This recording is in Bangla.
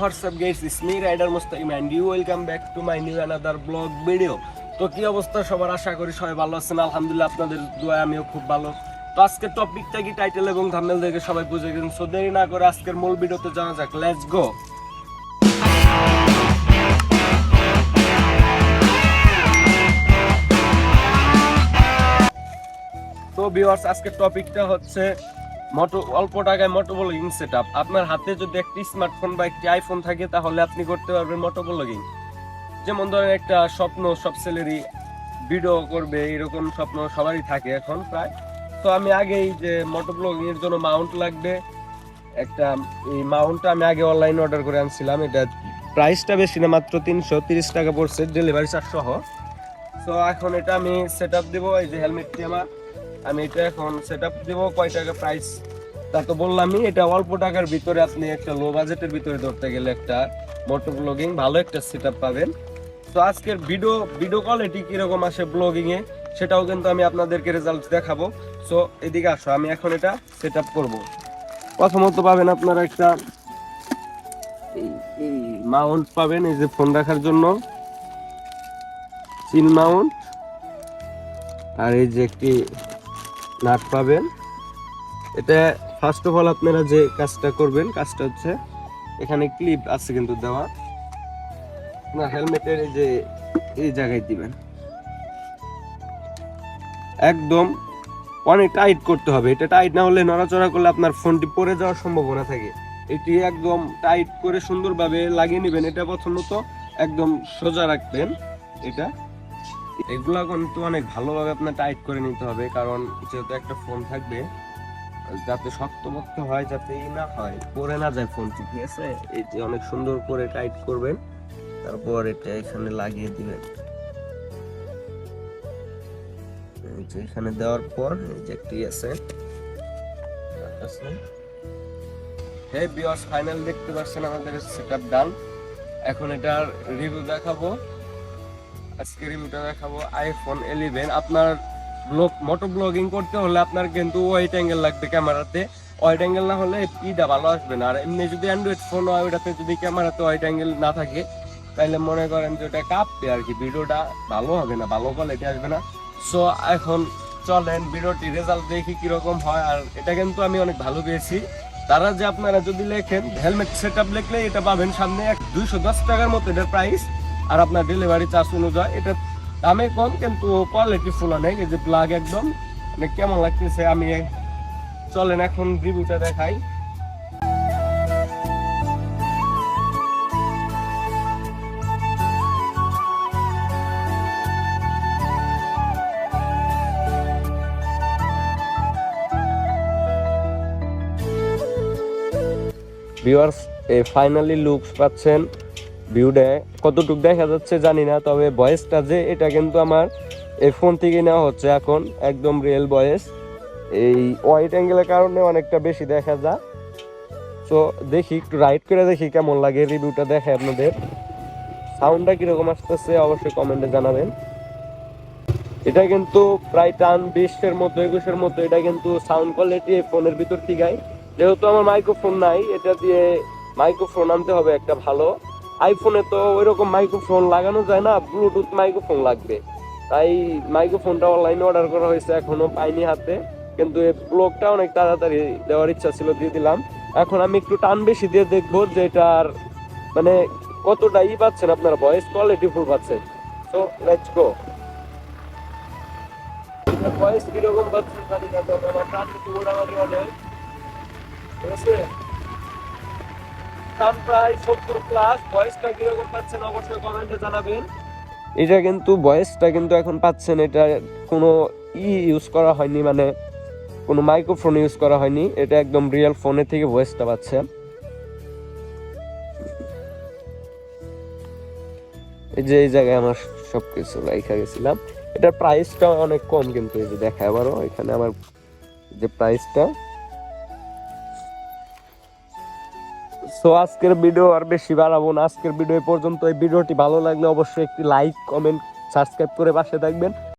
What's up guys is rider Mustakim and you welcome back to my new another vlog video তো কি অবস্থা সবার? আশা করি সবাই ভালো আছেন। আলহামদুলিল্লাহ আপনাদের দোয়া আমিও খুব ভালো। তো আজকের টপিকটা কি? টাইটেল এবং থাম্বনেল দেখে সবাই বুঝে গেছেন। সো দেরি না করে আজকের মূল ভিডিওতে যাওয়া যাক। লেটস গো তো ভিউয়ার্স আজকের টপিকটা হচ্ছে মোটো, অল্প টাকায় মোটো ব্লগিং সেটআপ আপনার হাতে যদি একটি স্মার্টফোন বা একটি আইফোন থাকে, তাহলে আপনি করতে পারবেন মোটো ব্লগিং যেমন ধরেন একটা স্বপ্ন, সব ছেলেরই ভিডিও করবে, এরকম স্বপ্ন সবারই থাকে এখন প্রায়। তো আমি আগেই যে মোটো এর জন্য মাউন্ট লাগবে, একটা এই মাউন্টটা আমি আগে অনলাইনে অর্ডার করে আনছিলাম। এটা প্রাইসটা বেশি না, মাত্র তিনশো তিরিশ টাকা পড়ছে ডেলিভারি চার্জ সহ। তো এখন এটা আমি সেট আপ দেবো, এই যে হেলমেটটি আমার। আমি এটা এখন সেট আপ দেবো, কয় টাকা প্রাইস তা তো বললামই, এটা অল্প টাকার ভিতরে আপনি একটা লো বাজেটের ভিতরে ধরতে গেলে একটা মোটর ব্লগিং ভালো একটা সেট পাবেন। তো আজকের ভিডিও ভিডিও কোয়ালিটি কীরকম আসে ব্লগিংয়ে সেটাও কিন্তু আমি আপনাদেরকে রেজাল্ট দেখাবো। সো এদিকে আসো, আমি এখন এটা সেট আপ করব। প্রথমত পাবেন আপনারা একটা মাউন্ট পাবেন, এই যে ফোন রাখার জন্য। চিন মাউন্ট আর এই যে একটি নাট পাবেন। এটা ফার্স্ট অফ অল আপনারা যে কাজটা করবেন, কাজটা হচ্ছে এখানে ক্লিপ আছে কিন্তু দেওয়া। না হেলমেটের এই যে, এই জায়গায় দিবেন। একদম অনেক টাইট করতে হবে। এটা টাইট না হলে নড়াচড়া করলে আপনার ফোনটি পড়ে যাওয়ার সম্ভাবনা থাকে। এটি একদম টাইট করে সুন্দরভাবে লাগিয়ে নেবেন। এটা প্রথমত একদম সোজা রাখবেন। এটা এগুলা কিন্তু অনেক ভালোভাবে আপনার টাইট করে নিতে হবে, কারণ যেহেতু একটা ফোন থাকবে, যাতে শক্তপোক্ত হয়, যাতে ই না হয় পড়ে না যায় ফোনটি ঠিক আছে? এই যে অনেক সুন্দর করে টাইট করবেন, তারপর এটা এখানে লাগিয়ে দিবেন। এখানে দেওয়ার পর, এই যে একটি আছে হে বিয়ার্স ফাইনাল দেখতে পাচ্ছেন আমাদের সেটআপ ডান এখন এটার রিভিউ দেখাবো। আজকে রিভিউটা দেখাবো আইফোন ইলেভেন আপনার ব্লগ মোটো ব্লগিং করতে হলে আপনার কিন্তু ওয়াইড অ্যাঙ্গেল লাগবে ক্যামেরাতে। ওয়াইড অ্যাঙ্গেল না হলে পিটা ভালো আসবে না। আর এমনি যদি অ্যান্ড্রয়েড ফোন হয় ওটাতে যদি ক্যামেরাতে ওয়াইড অ্যাঙ্গেল না থাকে তাহলে মনে করেন যে ওটা কাঁপবে আর কি। ভিডিওটা ভালো হবে না, ভালো কোয়ালিটি আসবে না। সো এখন চলেন ভিডিওটি রেজাল্ট দেখি কীরকম হয়। আর এটা কিন্তু আমি অনেক ভালো পেয়েছি। তারা যে আপনারা যদি লেখেন হেলমেট সেট আপ লিখলে এটা পাবেন সামনে এক দুইশো দশ টাকার মতো এটার প্রাইস আর আপনার ডেলিভারি চার্জ অনুযায়ী এটা দামে কম, কিন্তু কোয়ালিটি ফুল অনেক এই যে প্লাগ একদম। মানে কেমন লাগতেছে, আমি চলেন এখন রিভিউটা দেখাই। ভিউয়ার্স ফাইনালি লুকস পাচ্ছেন। ভিউটা কতটুকু দেখা যাচ্ছে জানি না, তবে ভয়েসটা যে, এটা কিন্তু আমার এই ফোন থেকে নেওয়া হচ্ছে এখন, একদম রিয়েল ভয়েস এই ওয়াইট অ্যাঙ্গেলের কারণে অনেকটা বেশি দেখা যায় তো দেখি, একটু রাইট করে দেখি কেমন লাগে রিভিউটা দেখে আপনাদের। সাউন্ডটা কীরকম আসতেছে অবশ্যই কমেন্টে জানাবেন। এটা কিন্তু প্রায় টান বিশের মতো, একুশের মতো, এটা কিন্তু সাউন্ড কোয়ালিটি ফোনের ভিতর ঠিকাই যেহেতু আমার মাইক্রোফোন নাই, এটা দিয়ে মাইক্রোফোন আনতে হবে একটা ভালো। আইফোনে তো ওইরকম মাইক্রোফোন লাগানো যায় না ব্লুটুথ মাইক্রোফোন লাগবে। তাই মাইক্রোফোনটা অনলাইনে অর্ডার করা হয়েছে, এখনও পাইনি হাতে। কিন্তু এই ব্লগটা অনেক তাড়াতাড়ি দেওয়ার ইচ্ছা ছিল, দিয়ে দিলাম। এখন আমি একটু টান বেশি দিয়ে দেখব যে এটার মানে কতটা ই পাচ্ছেন আপনারা ভয়েস কোয়ালিটি ফুল পাচ্ছেন। তো লেটস গো ভয়েস কীরকম পাচ্ছেন না তবে আমার টান কিন্তু মোটামুটি অনেক। ঠিক এটা কিন্তু ভয়েসটা কিন্তু এখন পাচ্ছেন, এটা কোনো ই ইউজ করা হয়নি মানে কোনো মাইক্রোফোন ইউজ করা হয়নি, এটা একদম রিয়েল ফোনে থেকে ভয়েসটা পাচ্ছেন এই যে এই জায়গায় আমার সবকিছু লেখা গেছিলাম। এটার প্রাইসটা অনেক কম কিন্তু, এই যে দেখা আবারও, এখানে আমার যে প্রাইসটা সো আজকের ভিডিও আর বেশি বাড়াবো না। আজকের ভিডিও পর্যন্ত এই ভিডিওটি ভালো লাগলে অবশ্যই একটি লাইক কমেন্ট সাবস্ক্রাইব করে পাশে থাকবেন।